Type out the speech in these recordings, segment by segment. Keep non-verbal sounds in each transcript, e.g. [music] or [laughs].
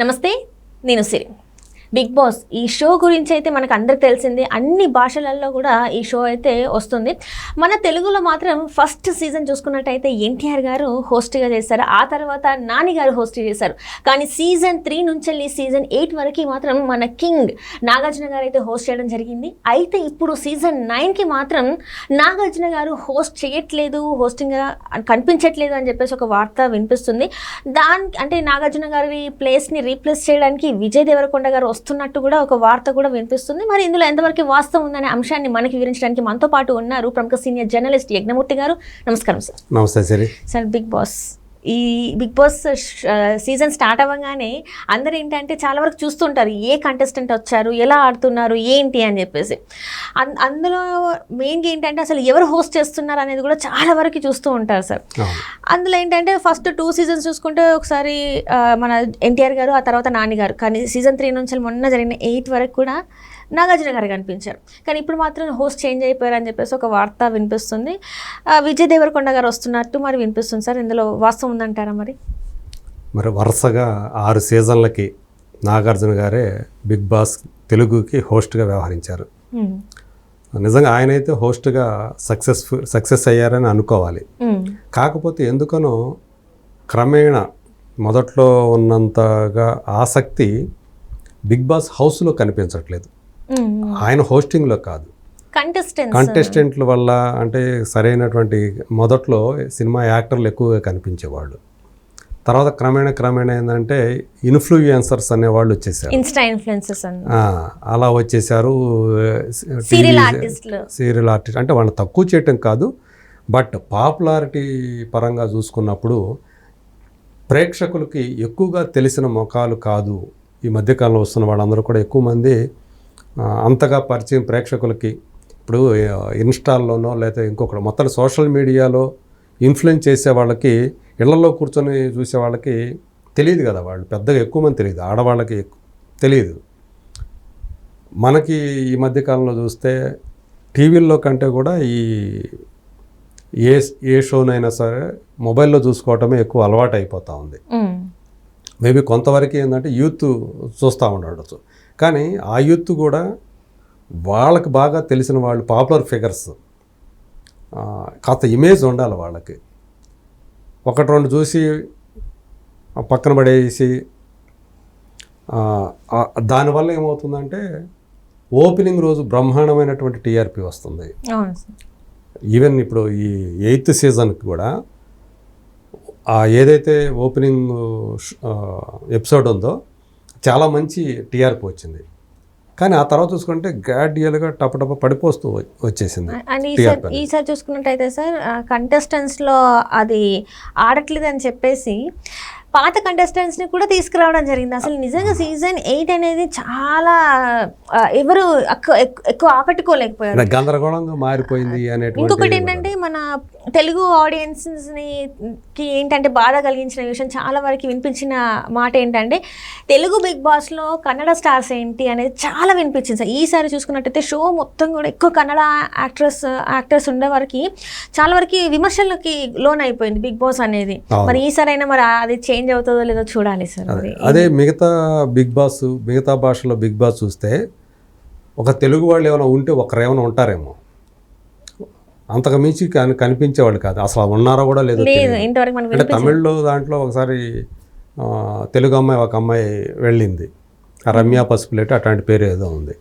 నమస్తే నేను Siri. Bigg Boss ఈ షో గురించి అయితే మనకు అందరికి తెలిసింది. అన్ని భాషలలో కూడా ఈ షో అయితే వస్తుంది. మన తెలుగులో మాత్రం ఫస్ట్ సీజన్ చూసుకున్నట్టయితే ఎన్టీఆర్ గారు హోస్ట్గా చేశారు. ఆ తర్వాత నాని గారు హోస్ట్ చేశారు. కానీ సీజన్ త్రీ నుంచి వెళ్ళి సీజన్ ఎయిట్ వరకు మాత్రం మన కింగ్ నాగార్జున గారు అయితే హోస్ట్ చేయడం జరిగింది. అయితే ఇప్పుడు సీజన్ నైన్కి మాత్రం నాగార్జున గారు హోస్ట్ చేయట్లేదు హోస్టింగ్గా కనిపించట్లేదు అని చెప్పేసి ఒక వార్త వినిపిస్తుంది. దాని అంటే నాగార్జున గారి ప్లేస్ని రీప్లేస్ చేయడానికి విజయ్ దేవరకొండ గారు వస్తున్నట్టు కూడా ఒక వార్త కూడా వినిపిస్తుంది. మరి ఇందులో ఎంతవరకు వాస్తవం ఉందనే అంశాన్ని మనకి వివరించడానికి మనతో పాటు ఉన్నారు ప్రముఖ సీనియర్ జర్నలిస్ట్ యజ్ఞమూర్తి గారు. నమస్కారం సార్. నమస్తే సిరి. Sir Bigg Boss. ఈ బిగ్ బాస్ సీజన్ స్టార్ట్ అవ్వగానే అందరూ ఏంటంటే చాలా వరకు చూస్తుంటారు ఏ కంటెస్టెంట్ వచ్చారు ఎలా ఆడుతున్నారు ఏంటి అని చెప్పేసి. అన్- అందులో మెయిన్గా ఏంటంటే అసలు ఎవరు హోస్ట్ చేస్తున్నారు అనేది కూడా చాలా వరకు చూస్తూ ఉంటారు సార్. అందులో ఏంటంటే ఫస్ట్ టూ సీజన్స్ చూసుకుంటే ఒకసారి మన ఎన్టీఆర్ గారు ఆ తర్వాత నాని గారు. కానీ సీజన్ త్రీ నుంచి మొన్న జరిగిన ఎయిట్ వరకు కూడా నాగార్జున గారు కనిపించారు కానీ ఇప్పుడు మాత్రం హోస్ట్ చేంజ్ అయిపోయారు అని చెప్పేసి ఒక వార్త వినిపిస్తుంది విజయ్ దేవరకొండ గారు వస్తున్నట్టు మరి వినిపిస్తుంది సార్ ఇందులో వాస్తవం ఉందంటారా మరి మరి వరుసగా ఆరు సీజన్లకి నాగార్జున గారే బిగ్ బాస్ తెలుగుకి హోస్ట్గా వ్యవహరించారు. నిజంగా ఆయన అయితే హోస్ట్గా సక్సెస్ఫుల్ సక్సెస్ అయ్యారని అనుకోవాలి. కాకపోతే ఎందుకనో క్రమేణ మొదట్లో ఉన్నంతగా ఆసక్తి బిగ్ బాస్ హౌస్లో కనిపించట్లేదు. ఆయన హోస్టింగ్లో కాదు. కంటెస్టెంట్స్ కంటెస్టెంట్లు వల్ల అంటే సరైనటువంటి మొదట్లో సినిమా యాక్టర్లు ఎక్కువగా కనిపించేవాళ్ళు. తర్వాత క్రమేణ క్రమేణ ఏంటంటే ఇన్ఫ్లుయెన్సర్స్ అనేవాళ్ళు వచ్చేసారు. ఇన్స్టా ఆ, అలా వచ్చేసారు సీరియల్ ఆర్టిస్ట్ అంటే వాళ్ళని తక్కువ చేయటం కాదు బట్ పాపులారిటీ పరంగా చూసుకున్నప్పుడు ప్రేక్షకులకి ఎక్కువగా తెలిసిన ముఖాలు కాదు ఈ మధ్యకాలంలో వస్తున్న వాళ్ళందరూ కూడా ఎక్కువ మంది అంతగా పరిచయం ప్రేక్షకులకి ఇప్పుడు ఇన్స్టాల్లోనో లేదా ఇంకొకటి మొత్తం సోషల్ మీడియాలో ఇన్ఫ్లుయెన్స్ చేసే వాళ్ళకి ఇళ్ళలో కూర్చొని చూసే వాళ్ళకి తెలియదు కదా వాళ్ళు. పెద్దగా ఎక్కువ మంది తెలియదు. ఆడవాళ్ళకి తెలియదు. మనకి ఈ మధ్యకాలంలో చూస్తే టీవీల్లో కంటే కూడా ఈ ఏ ఏ షోనైనా సరే మొబైల్లో చూసుకోవటమే ఎక్కువ అలవాటు అయిపోతూ ఉంది. మేబీ కొంతవరకు ఏంటంటే యూత్ చూస్తూ ఉండవచ్చు కానీ ఆ యూత్ కూడా వాళ్ళకి బాగా తెలిసిన వాళ్ళు పాపులర్ ఫిగర్స్. కాస్త ఇమేజ్ ఉండాలి వాళ్ళకి. ఒకటి రెండు చూసి పక్కన పడేసి దానివల్ల ఏమవుతుందంటే ఓపెనింగ్ రోజు బ్రహ్మాండమైనటువంటి టీఆర్పీ వస్తుంది. ఈవెన్ ఇప్పుడు ఈ ఎయిత్ సీజన్కి కూడా ఆ ఏదైతే ఓపెనింగ్ ఎపిసోడ్ ఉందో చాలా మంచి టీఆర్పీ వచ్చింది కానీ ఆ తర్వాత చూసుకుంటే గ్రాడ్యువల్గా టపటప పడిపోస్తూ వ- వచ్చేసింది. ఈసారి చూసుకున్నట్టయితే సార్ కంటెస్టెంట్స్లో అది ఆడట్లేదు అని చెప్పేసి పాత కంటెస్టెంట్స్ని కూడా తీసుకురావడం జరిగింది. అసలు నిజంగా సీజన్ ఎయిట్ అనేది చాలా ఎవరు ఎక్కువ ఆకట్టుకోలేకపోయారు. గందరగోళంగా మారిపోయింది ఇంకొకటి ఏంటంటే మన తెలుగు ఆడియన్స్ని కి ఏంటంటే బాధ కలిగించిన విషయం చాలా వరకు వినిపించిన మాట ఏంటంటే తెలుగు బిగ్ బాస్లో కన్నడ స్టార్స్ ఏంటి అనేది చాలా వినిపించింది సార్. ఈసారి చూసుకున్నట్టయితే షో మొత్తం కూడా ఎక్కువ కన్నడ యాక్ట్రెస్ యాక్టర్స్ ఉండే వరకు చాలా వరకు విమర్శలకి లోన్ అయిపోయింది బిగ్ బాస్ అనేది. మరి ఈసారి అయినా మరి అది చేంజ్ అవుతుందో లేదో చూడాలి సార్ అదే. మిగతా బిగ్ బాస్ మిగతా భాషలో బిగ్ బాస్ చూస్తే ఒక తెలుగు వాళ్ళు ఏమైనా ఉంటే ఒకరు ఏమైనా ఉంటారేమో. అంతకు మించి కని- కనిపించేవాళ్ళు కాదు. అసలు ఉన్నారో కూడా లేదో అంటే తమిళ్ళో దాంట్లో ఒకసారి తెలుగు అమ్మాయి ఒక అమ్మాయి వెళ్ళింది. రమ్య పసుపులేటి అట్లాంటి పేరు ఏదో ఉంది.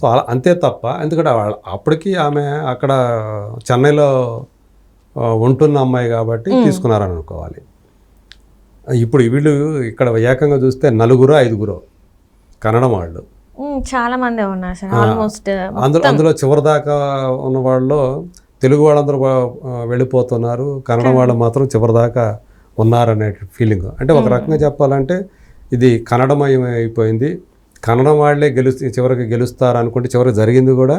సో అలా అంతే తప్ప ఎందుకంటే వాళ్ళ అప్పటికి ఆమె అక్కడ చెన్నైలో ఉంటున్న అమ్మాయి కాబట్టి తీసుకున్నారని అనుకోవాలి ఇప్పుడు వీళ్ళు ఇక్కడ ఏకంగా చూస్తే నలుగురు ఐదుగురు కన్నడం వాళ్ళు. చాలా మంది ఉన్నారు సార్ ఆల్మోస్ట్ అందులో అందులో చివరి దాకా ఉన్న వాళ్ళు తెలుగు వాళ్ళందరూ వెళ్ళిపోతున్నారు కన్నడ వాళ్ళు మాత్రం చివరి దాకా ఉన్నారనే ఫీలింగ్ అంటే ఒక రకంగా చెప్పాలంటే ఇది కన్నడమయం అయిపోయింది కన్నడం వాళ్ళే గెలుస్తూ చివరికి గెలుస్తారు అనుకుంటే చివరికి జరిగింది కూడా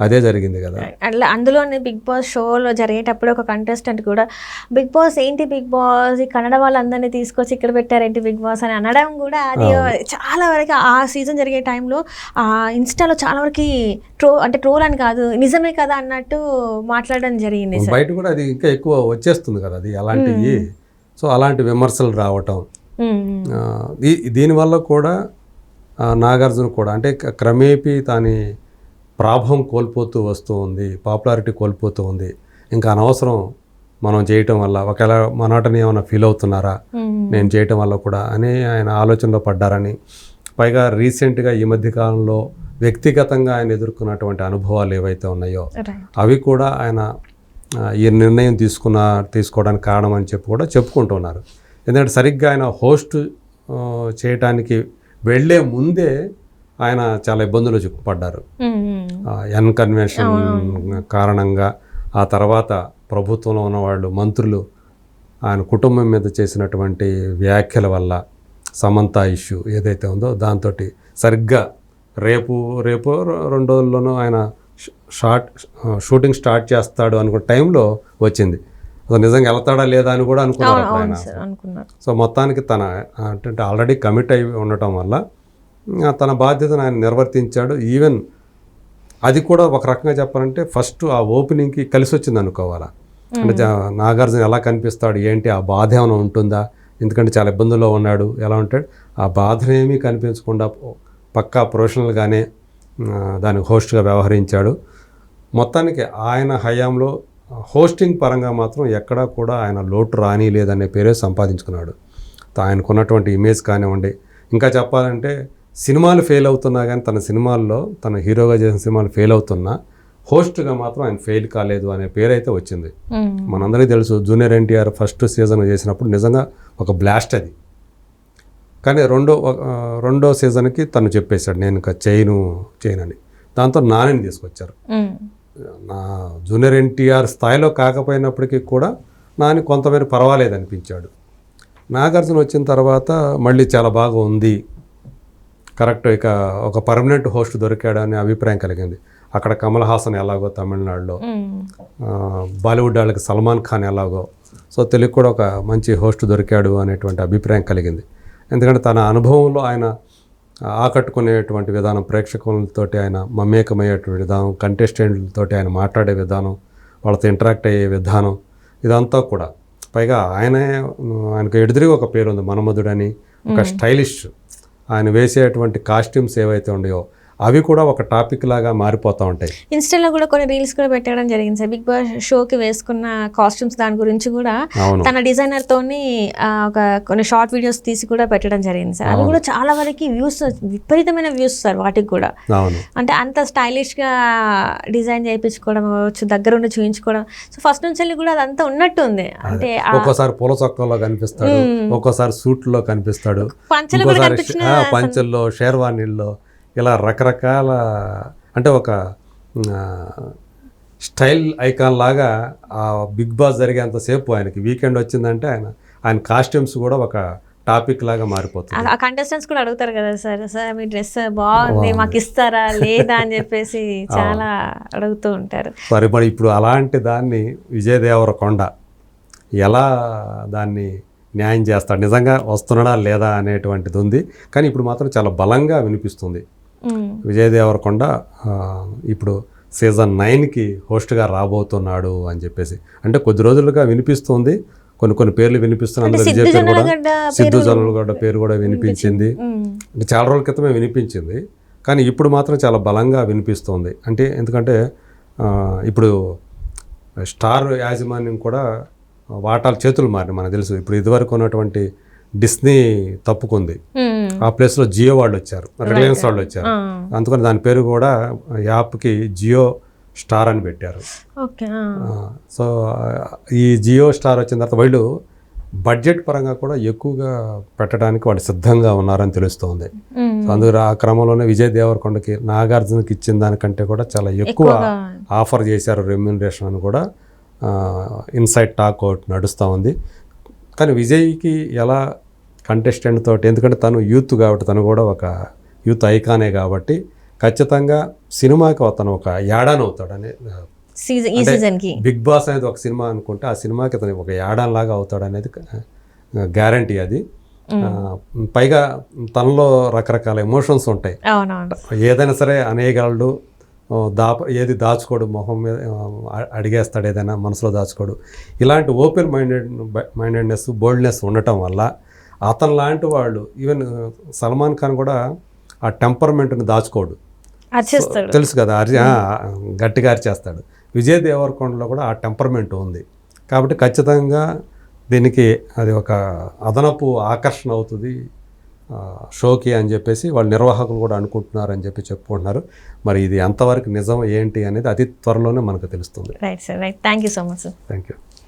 అదే జరిగింది కదా. అట్లా అందులోనే బిగ్ బాస్ షోలో జరిగేటప్పుడు ఒక కంటెస్టెంట్ కూడా బిగ్ బాస్ ఏంటి బిగ్ బాస్? ఈ కన్నడ వాళ్ళందరినీ తీసుకొచ్చి ఇక్కడ పెట్టారేంటి బిగ్ బాస్? అని అనడం కూడా అది చాలా వరకు ఆ సీజన్ జరిగే టైంలో ఆ ఇన్స్టాలో చాలా వరకు ట్రో అంటే ట్రోల్ అని కాదు నిజమే కదా అన్నట్టు మాట్లాడడం జరిగింది బయట కూడా అది ఇంకా ఎక్కువ వచ్చేస్తుంది కదా అది అలాంటివి సో అలాంటి విమర్శలు రావటం. దీనివల్ల కూడా నాగార్జున కూడా అంటే క్రమేపీ దాని ప్రాభం కోల్పోతూ వస్తూ ఉంది పాపులారిటీ కోల్పోతూ ఉంది. ఇంకా అనవసరం మనం చేయటం వల్ల ఒకవేళ మనటని ఏమైనా ఫీల్ అవుతున్నారా. నేను చేయటం వల్ల కూడా అని ఆయన ఆలోచనలో పడ్డారని. పైగా రీసెంట్గా ఈ మధ్య కాలంలో వ్యక్తిగతంగా ఆయన ఎదుర్కొన్నటువంటి అనుభవాలు ఏవైతే ఉన్నాయో అవి కూడా ఆయన ఈ నిర్ణయం తీసుకున్న తీసుకోవడానికి కారణం అని చెప్పి కూడా చెప్పుకుంటున్నారు ఎందుకంటే సరిగ్గా ఆయన హోస్ట్ చేయటానికి వెళ్ళే ముందే ఆయన చాలా ఇబ్బందులు చిక్కుపడ్డారు. ఉమ్, ఉమ్. ఎన్ కన్వెన్షన్ కారణంగా ఆ తర్వాత ప్రభుత్వంలో ఉన్న వాళ్ళు మంత్రులు ఆయన కుటుంబం మీద చేసినటువంటి వ్యాఖ్యల వల్ల సమంత ఇష్యూ ఏదైతే ఉందో దాంతో సరిగ్గా రేపు రేపు రెండు రోజుల్లోనూ ఆయన షార్ట్ షూటింగ్ స్టార్ట్ చేస్తాడు అనుకున్న టైంలో వచ్చింది. అసలు నిజంగా వెళ్తాడా లేదా అని కూడా అనుకున్నారు ఆయన. సో మొత్తానికి తన అంటే ఆల్రెడీ కమిట్ అయి ఉండటం వల్ల తన బాధ్యతను ఆయన నిర్వర్తించాడు. ఈవెన్ అది కూడా ఒక రకంగా చెప్పాలంటే ఫస్ట్ ఆ ఓపెనింగ్కి కలిసి వచ్చింది అనుకోవాలా. అంటే నాగార్జున ఎలా కనిపిస్తాడు? ఏంటి? ఆ బాధ ఏమైనా ఉంటుందా? ఎందుకంటే చాలా ఇబ్బందుల్లో ఉన్నాడు. ఎలా ఉంటాడు? ఆ బాధనేమీ కనిపించకుండా పక్కా ప్రొఫెషనల్గానే దానికి హోస్ట్గా వ్యవహరించాడు. మొత్తానికి ఆయన హయాంలో హోస్టింగ్ పరంగా మాత్రం ఎక్కడా కూడా ఆయన లోటు రాని లేదనే పేరే సంపాదించుకున్నాడు. ఆయనకున్నటువంటి ఇమేజ్ కానివ్వండి. ఇంకా చెప్పాలంటే సినిమాలు ఫెయిల్ అవుతున్నా కానీ తన సినిమాల్లో తన హీరోగా చేసిన సినిమాలు ఫెయిల్ అవుతున్నా హోస్ట్గా మాత్రం ఆయన ఫెయిల్ కాలేదు అనే పేరు అయితే వచ్చింది. మనందరికీ తెలుసు జూనియర్ ఎన్టీఆర్ ఫస్ట్ సీజన్ చేసినప్పుడు నిజంగా ఒక బ్లాస్ట్ అది. కానీ రెండో రెండో సీజన్కి తను చెప్పేశాడు నేను ఇంకా చేయను చేయను అని దాంతో నానిని తీసుకొచ్చారు. నా జూనియర్ ఎన్టీఆర్ స్థాయిలో కాకపోయినప్పటికీ కూడా నాని కొంతమేర పర్వాలేదు అనిపించాడు. నాగార్జున వచ్చిన తర్వాత మళ్ళీ చాలా బాగా ఉంది. కరెక్ట్ ఇక ఒక పర్మనెంట్ హోస్ట్ దొరికాడు అనే అభిప్రాయం కలిగింది. అక్కడ కమల్ హాసన్ ఎలాగో తమిళనాడులో బాలీవుడ్ వాళ్ళకి సల్మాన్ ఖాన్ ఎలాగో సో తెలుగు కూడా ఒక మంచి హోస్ట్ దొరికాడు అనేటువంటి అభిప్రాయం కలిగింది. ఎందుకంటే తన అనుభవంలో ఆయన ఆకట్టుకునేటువంటి విధానం ప్రేక్షకులతోటి ఆయన మమేకమయ్యేటువంటి విధానం కంటెస్టెంట్లతోటి ఆయన మాట్లాడే విధానం వాళ్ళతో ఇంటరాక్ట్ అయ్యే విధానం ఇదంతా కూడా. పైగా ఆయనే ఆయనకు ఎదురుగా ఒక పేరు ఉంది మన్మధుడని ఒక స్టైలిష్ ఆయన వేసేటువంటి కాస్ట్యూమ్స్ ఏవైతే ఉన్నాయో అవి కూడా ఒక టాపిక్ లాగా మారిపోతూ ఉంటాయి. ఇన్స్టాలో కూడా కొన్ని రీల్స్ కూడా పెట్టడం జరిగింది సార్. బిగ్ బాస్ షోకి వేసుకున్న కాస్ట్యూమ్స్ దాని గురించి కూడా తన డిజైనర్ తోని ఒక కొన్ని షార్ట్ వీడియోస్ తీసి కూడా పెట్టడం జరిగింది సార్. అవి కూడా చాలా వరకు వ్యూస్ విపరీతమైన వ్యూస్ సార్ వాటికి కూడా. అంటే అంత స్టైలిష్గా డిజైన్ చేయించుకోవడం కావచ్చు దగ్గరుండి చూయించుకోవడం. సో ఫస్ట్ నుంచి వెళ్ళి కూడా అదంతా ఉన్నట్టు ఉంది. అంటే ఒక్కోసారి పూల చొక్కాలో కనిపిస్తాడు ఒక్కోసారి సూట్లో కనిపిస్తాడు పంచెల్లో షేర్వాణీల్లో ఇలా రకరకాల అంటే ఒక స్టైల్ ఐకాన్ లాగా ఆ బిగ్ బాస్ జరిగేంతసేపు ఆయనకి వీకెండ్ వచ్చిందంటే ఆయన ఆయన కాస్ట్యూమ్స్ కూడా ఒక టాపిక్ లాగా మారిపోతుంది. ఆ కంటెస్టెంట్స్ కూడా అడుగుతారు కదా సార్ సార్ మీ డ్రెస్ బాగుంది మాకు ఇస్తారా లేదా అని చెప్పేసి [laughs] చాలా అడుగుతూ ఉంటారు. మరి మరి ఇప్పుడు అలాంటి దాన్ని విజయ్ దేవరకొండ ఎలా దాన్ని న్యాయం చేస్తాడు? నిజంగా వస్తున్నాడా లేదా అనేటువంటిది ఉంది. కానీ ఇప్పుడు మాత్రం చాలా బలంగా వినిపిస్తుంది. విజయ్ దేవరకొండ ఇప్పుడు సీజన్ నైన్కి హోస్ట్గా రాబోతున్నాడు అని చెప్పేసి. అంటే కొద్ది రోజులుగా వినిపిస్తుంది. కొన్ని కొన్ని పేర్లు వినిపిస్తున్నాయి. అందులో విజయ్ పేరు కూడా సిద్ధు జొన్నలగడ్డ పేరు కూడా వినిపించింది. చాలా రోజుల క్రితమే వినిపించింది. కానీ ఇప్పుడు మాత్రం చాలా బలంగా వినిపిస్తుంది. అంటే ఎందుకంటే ఇప్పుడు స్టార్ యాజమాన్యం కూడా వాటాలు చేతులు మారినాయి. మనకు తెలుసు. ఇప్పుడు ఇదివరకు ఉన్నటువంటి డిస్నీ తప్పుకుంది. ఆ ప్లేస్లో జియో వాళ్ళు వచ్చారు. రిలయన్స్ వాళ్ళు వచ్చారు. అందుకని దాని పేరు కూడా యాప్కి జియో స్టార్ అని పెట్టారు. సో ఈ జియో స్టార్ వచ్చిన తర్వాత వాళ్ళు బడ్జెట్ పరంగా కూడా ఎక్కువగా పెట్టడానికి వాళ్ళు సిద్ధంగా ఉన్నారని తెలుస్తోంది. అందుకు ఆ క్రమంలోనే విజయ్ దేవరకొండకి నాగార్జునకి ఇచ్చిన దానికంటే కూడా చాలా ఎక్కువ. ఆఫర్ చేశారు రెమ్యూనరేషన్ అని కూడా ఇన్సైడ్ టాక్ అవుట్ నడుస్తూ ఉంది. కానీ విజయ్కి ఎలా కంటెస్టెంట్ తోటి. ఎందుకంటే తను యూత్ కాబట్టి తను కూడా ఒక యూత్ ఐకానే కాబట్టి ఖచ్చితంగా సినిమాకి అతను ఒక యాడాన్ అవుతాడని ఈ బిగ్ బాస్ అనేది ఒక సినిమా అనుకుంటే ఆ సినిమాకి అతను ఒక యాడాన్ లాగా అవుతాడు అనేది గ్యారంటీ అది. పైగా తనలో రకరకాల ఎమోషన్స్ ఉంటాయి. ఏదైనా సరే అనేయగలడు దాప ఏది దాచుకోడు మొహం మీద అడిగేస్తాడు ఏదైనా మనసులో దాచుకోడు. ఇలాంటి ఓపెన్ మైండెడ్ మైండెడ్నెస్ బోల్డ్నెస్ ఉండటం వల్ల అతను లాంటి వాళ్ళు ఈవెన్ సల్మాన్ ఖాన్ కూడా ఆ టెంపర్మెంట్ని దాచుకోడు. తెలుసు కదా అరి ఆ, గట్టిగా అరిచేస్తాడు. విజయ్ దేవరకొండలో కూడా ఆ టెంపర్మెంట్ ఉంది. కాబట్టి ఖచ్చితంగా దీనికి అది ఒక అదనపు ఆకర్షణ అవుతుంది షోకి అని చెప్పేసి వాళ్ళ నిర్వాహకులు కూడా అనుకుంటున్నారు అని చెప్పి చెప్పుకుంటున్నారు. మరి ఇది ఎంతవరకు నిజం ఏంటి అనేది అతి త్వరలోనే మనకు తెలుస్తుంది. Right sir right thank you so much sir thank you